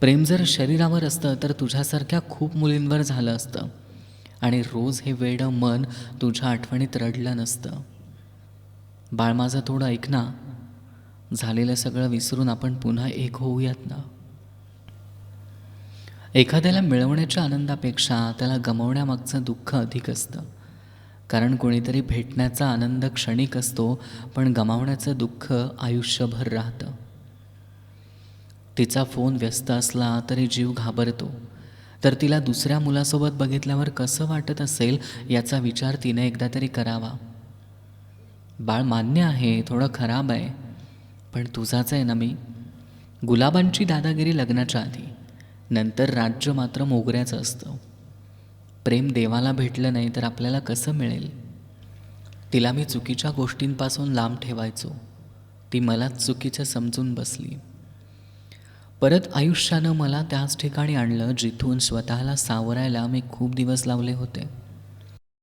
प्रेम जर शरीरावर असतं तर तुझ्यासारख्या खूप मुलींवर झालं असतं. आणि रोज हे वेडं मन तुझ्या आठवणीत रडलं नसतं. बाळ माझं थोडं ऐक ना. झालेलं सगळं विसरून आपण पुन्हा एक होऊयात ना. एखाद्याला मिळवण्याच्या आनंदापेक्षा त्याला गमवण्यामागचं दुःख अधिक असतं. कारण कोणीतरी भेटण्याचा आनंद क्षणिक असतो पण गमावण्याचं दुःख आयुष्यभर राहतं. तिचा फोन व्यस्त असला तरी जीव घाबरतो. तर तिला दुसऱ्या मुलासोबत बघितल्यावर कसं वाटत असेल याचा विचार तिने एकदा तरी करावा. बाळ मान्य आहे थोडं खराब आहे पण तुझाच आहे ना मी. गुलाबांची दादागिरी लग्नाच्या आधी. नंतर राज्य मात्र मोगऱ्याचं असतं. प्रेम देवाला भेटलं नाही तर आपल्याला कसं मिळेल? तिला मी चुकीच्या गोष्टींपासून लांब ठेवायचो. ती मलाच चुकीचं समजून बसली. परत आयुष्यानं मला त्याच ठिकाणी आणलं जिथून स्वतःला सावरायला मी खूप दिवस लावले होते.